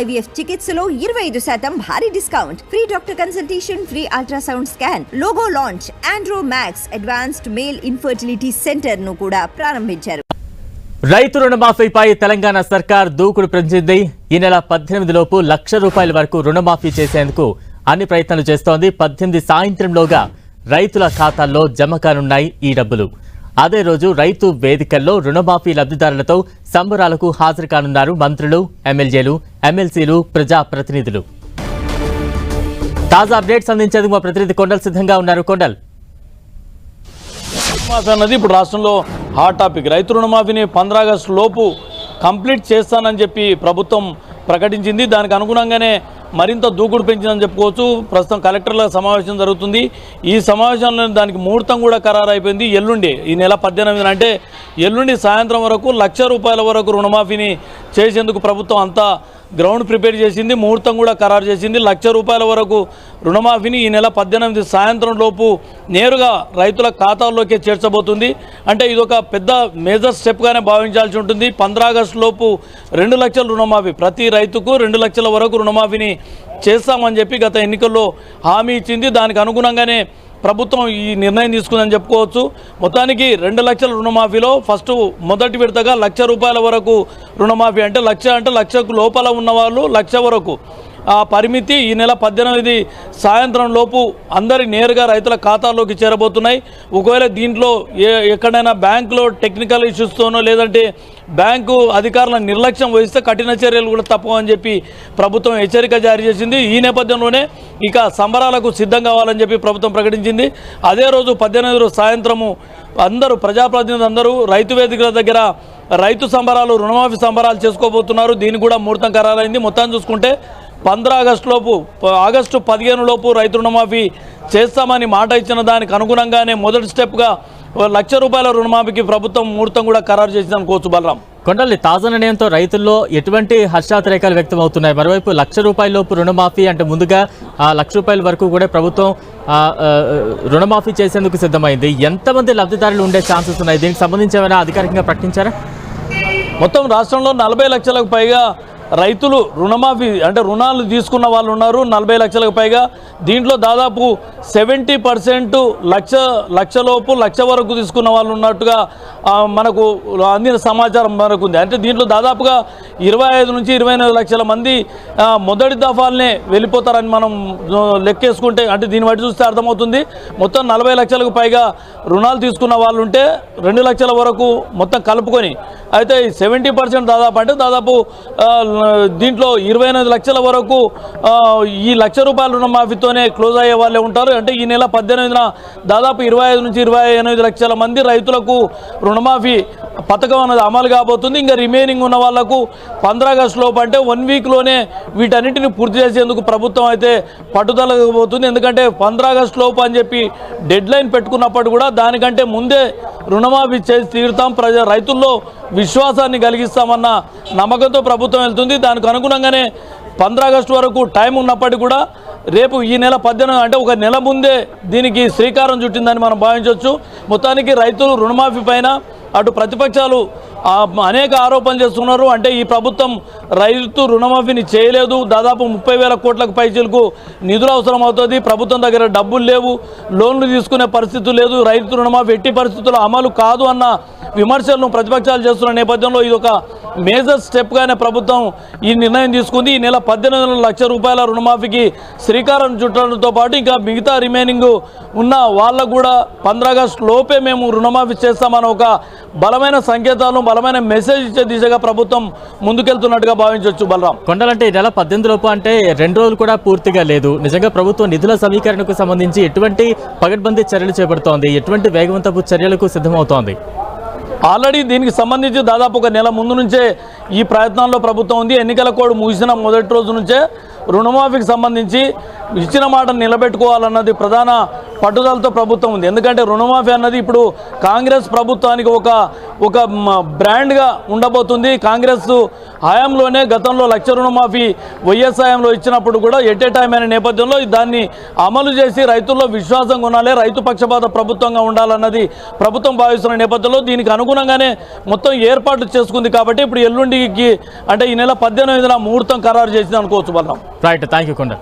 IVF చికిత్సలో ఇరవై ఐదు శాతం భారీ discount. Free doctor consultation free ultrasound scan logo launch Andro Max advanced male infertility సెంటర్ను కూడా ప్రారంభించారు. రైతు రుణమాఫీపై తెలంగాణ సర్కార్ దూకుడు పెంచింది ఈ నెల పద్దెనిమిది లోపు లక్ష రూపాయల వరకు రుణమాఫీ చేసేందుకు అన్ని ప్రయత్నాలు చేస్తోంది. పద్దెనిమిది సాయంత్రంలోగా రైతుల ఖాతాల్లో జమ కానున్నాయి ఈ డబ్బులు. అదే రోజు రైతు వేదికల్లో రుణమాఫీ లబ్ధిదారులతో సంబరాలకు హాజరు కానున్నారు మంత్రులు ఎమ్మెల్యేలు ఎమ్మెల్సీలు ప్రజాప్రతినిధులు. తాజా అప్డేట్స్ అందించేందుకు మా ప్రతినిధి కొండల్ సిద్ధంగా ఉన్నారు. కొండల్. అన్నది ఇప్పుడు రాష్ట్రంలో హాట్ టాపిక్. రైతు రుణమాఫీని పంద్రాగస్టు లోపు కంప్లీట్ చేస్తానని చెప్పి ప్రభుత్వం ప్రకటించింది. దానికి అనుగుణంగానే మరింత దూకుడు పెంచిందని చెప్పుకోవచ్చు. ప్రస్తుతం కలెక్టర్ల సమావేశం జరుగుతుంది. ఈ సమావేశంలో దానికి ముహూర్తం కూడా ఖరారు అయిపోయింది ఎల్లుండి ఈ నెల పద్దెనిమిదిన అంటే ఎల్లుండి సాయంత్రం వరకు లక్ష రూపాయల వరకు రుణమాఫీని చేసేందుకు ప్రభుత్వం అంతా గ్రౌండ్ ప్రిపేర్ చేసింది ముహూర్తం కూడా ఖరారు చేసింది. లక్ష రూపాయల వరకు రుణమాఫీని ఈ నెల పద్దెనిమిది సాయంత్రం లోపు నేరుగా రైతుల ఖాతాల్లోకి చేర్చబోతుంది. అంటే ఇదొక పెద్ద మేజర్ స్టెప్గానే భావించాల్సి ఉంటుంది. పంద్ర ఆగస్టు లోపు రెండు లక్షల రుణమాఫీ ప్రతి రైతుకు రెండు లక్షల వరకు రుణమాఫీని చేస్తామని చెప్పి గత ఎన్నికల్లో హామీ ఇచ్చింది. దానికి అనుగుణంగానే ప్రభుత్వం ఈ నిర్ణయం తీసుకుందని చెప్పుకోవచ్చు. మొత్తానికి రెండు లక్షల రుణమాఫీలో ఫస్ట్ మొదటి విడతగా లక్ష రూపాయల వరకు రుణమాఫీ అంటే లక్ష అంటే లక్షకు లోపల ఉన్న వాళ్ళు లక్ష వరకు. పరిమితి ఈ నెల పద్దెనిమిది సాయంత్రం లోపు అందరి నేరుగా రైతుల ఖాతాల్లోకి చేరబోతున్నాయి. ఒకవేళ దీంట్లో ఏ ఎక్కడైనా బ్యాంకులో టెక్నికల్ ఇష్యూస్తోనో లేదంటే బ్యాంకు అధికారుల నిర్లక్ష్యం వహిస్తే కఠిన చర్యలు కూడా తప్పవని చెప్పి ప్రభుత్వం హెచ్చరిక జారీ చేసింది. ఈ నేపథ్యంలోనే ఇక సంబరాలకు సిద్ధం కావాలని చెప్పి ప్రభుత్వం ప్రకటించింది. అదే రోజు పద్దెనిమిది రోజు సాయంత్రము అందరూ ప్రజాప్రతినిధులు అందరూ రైతు వేదికల దగ్గర రైతు సంబరాలు రుణమాఫీ సంబరాలు చేసుకోబోతున్నారు. దీనికి కూడా ముహూర్తం ఖరారైంది. మొత్తాన్ని చూసుకుంటే పంద్ర ఆగస్టు లోపు ప- ఆగస్టు పదిహేను లోపు రైతు రుణమాఫీ చేస్తామని మాట ఇచ్చిన దానికి అనుగుణంగానే మొదటి స్టెప్గా లక్ష రూపాయల రుణమాఫీకి ప్రభుత్వం ముహూర్తం కూడా ఖరారు చేసింది అనుకోవచ్చు బలరాం. కొండల్ని తాజా నిర్ణయంతో రైతుల్లో ఎటువంటి హర్షాతిరేకాలు వ్యక్తం అవుతున్నాయి మరోవైపు లక్ష రూపాయల లోపు రుణమాఫీ అంటే ముందుగా ఆ లక్ష రూపాయల వరకు కూడా ప్రభుత్వం రుణమాఫీ చేసేందుకు సిద్ధమైంది. ఎంతమంది లబ్ధిదారులు ఉండే ఛాన్సెస్ ఉన్నాయి? దీనికి సంబంధించి ఏమైనా అధికారికంగా ప్రకటించారా? మొత్తం రాష్ట్రంలో నలభై లక్షలకు పైగా రైతులు రుణమాఫీ అంటే రుణాలు తీసుకున్న వాళ్ళు ఉన్నారు నలభై లక్షలకు పైగా. దీంట్లో దాదాపు సెవెంటీ పర్సెంట్ లక్ష లక్షలోపు లక్ష వరకు తీసుకున్న వాళ్ళు ఉన్నట్టుగా మనకు అందిన సమాచారం మనకు ఉంది. అంటే దీంట్లో దాదాపుగా ఇరవై ఐదు నుంచి ఇరవై లక్షల మంది మొదటి దఫాలనే వెళ్ళిపోతారని మనం లెక్కేసుకుంటే అంటే దీన్ని బట్టి చూస్తే అర్థమవుతుంది. మొత్తం నలభై లక్షలకు పైగా రుణాలు తీసుకున్న వాళ్ళు ఉంటే రెండు లక్షల వరకు మొత్తం కలుపుకొని అయితే సెవెంటీ పర్సెంట్ దాదాపు అంటే దాదాపు దీంట్లో ఇరవై ఎనిమిది లక్షల వరకు ఈ లక్ష రూపాయల రుణమాఫీతోనే క్లోజ్ అయ్యే వాళ్ళే ఉంటారు. అంటే ఈ నెల పద్దెనిమిదిన దాదాపు ఇరవై ఐదు నుంచి ఇరవై ఎనిమిది లక్షల మంది రైతులకు రుణమాఫీ పథకం అనేది అమలు కాబోతుంది. ఇంకా రిమైనింగ్ ఉన్న వాళ్ళకు పంద్ర ఆగస్టు లోపు అంటే వన్ వీక్లోనే వీటన్నిటిని పూర్తి చేసేందుకు ప్రభుత్వం అయితే పట్టుదల పోతుంది ఎందుకంటే పంద్రాగస్టు లోపు అని చెప్పి డెడ్ లైన్ పెట్టుకున్నప్పుడు కూడా దానికంటే ముందే రుణమాఫీ చేసి తీరుతాం. ప్రజ రైతుల్లో విశ్వాసాన్ని కలిగిస్తామన్న నమ్మకంతో ప్రభుత్వం వెళ్తుంది. దానికి అనుగుణంగానే పంద్ర ఆగస్టు వరకు టైం ఉన్నప్పటికీ కూడా రేపు ఈ నెల పద్దెనిమిది అంటే ఒక నెల ముందే దీనికి శ్రీకారం చుట్టిందని మనం భావించవచ్చు. మొత్తానికి రైతులు రుణమాఫీ పైన అటు ప్రతిపక్షాలు అనేక ఆరోపణలు చేస్తున్నారు. అంటే ఈ ప్రభుత్వం రైతు రుణమాఫీని చేయలేదు. దాదాపు ముప్పై వేల కోట్లకు పైచీలకు నిధులు అవసరం అవుతుంది. ప్రభుత్వం దగ్గర డబ్బులు లేవు. లోన్లు తీసుకునే పరిస్థితి లేదు. రైతు రుణమాఫీ ఎట్టి పరిస్థితుల్లో అమలు కాదు అన్న విమర్శలను ప్రతిపక్షాలు చేస్తున్న నేపథ్యంలో ఇది ఒక మేజర్ స్టెప్గానే ప్రభుత్వం ఈ నిర్ణయం తీసుకుంది. ఈ నెల పద్దెనిమిది లక్షల రూపాయల రుణమాఫీకి శ్రీకారం చుట్టడంతో పాటు ఇంకా మిగతా రిమైనింగ్ ఉన్న వాళ్ళకు కూడా పంద్ర ఆగస్టు లోపే మేము రుణమాఫీ చేస్తామని ఒక బలమైన సంకేతాలను బలమైన మెసేజ్ ఇచ్చే దిశగా ప్రభుత్వం ముందుకెళ్తున్నట్టుగా భావించవచ్చు బలరాం. కొండలంటే ఈ నెల పద్దెనిమిది లోపు అంటే రెండు రోజులు కూడా పూర్తిగా లేదు. నిజంగా ప్రభుత్వం నిధుల సమీకరణకు సంబంధించి ఎటువంటి పగడ్బందీ చర్యలు చేపడుతోంది? ఎటువంటి వేగవంతపు చర్యలకు సిద్ధమవుతోంది? ఆల్రెడీ దీనికి సంబంధించి దాదాపు ఒక నెల ముందు నుంచే ఈ ప్రయత్నాల్లో ప్రభుత్వం ఉంది. ఎన్నికల కోడ్ ముగిసిన మొదటి రోజు నుంచే రుణమాఫీకి సంబంధించి ఇచ్చిన మాట నిలబెట్టుకోవాలన్నది ప్రధాన పట్టుదలతో ప్రభుత్వం ఉంది. ఎందుకంటే రుణమాఫీ అన్నది ఇప్పుడు కాంగ్రెస్ ప్రభుత్వానికి ఒక ఒక బ్రాండ్గా ఉండబోతుంది. కాంగ్రెస్ హయాంలోనే గతంలో లక్ష రుణమాఫీ వైఎస్ హయాంలో ఇచ్చినప్పుడు కూడా ఎట్ ఏ టైం అనే నేపథ్యంలో దాన్ని అమలు చేసి రైతుల్లో విశ్వాసం కొనాలి రైతు పక్షపాత ప్రభుత్వంగా ఉండాలన్నది ప్రభుత్వం భావిస్తున్న నేపథ్యంలో దీనికి అనుగుణంగానే మొత్తం ఏర్పాట్లు చేసుకుంది కాబట్టి ఇప్పుడు ఎల్లుండి అంటే ఈ నెల పద్దెనిమిదిన ముహూర్తం ఖరారు చేసింది అనుకోవచ్చు బలరాం. రైట్ థ్యాంక్ యూ కొండ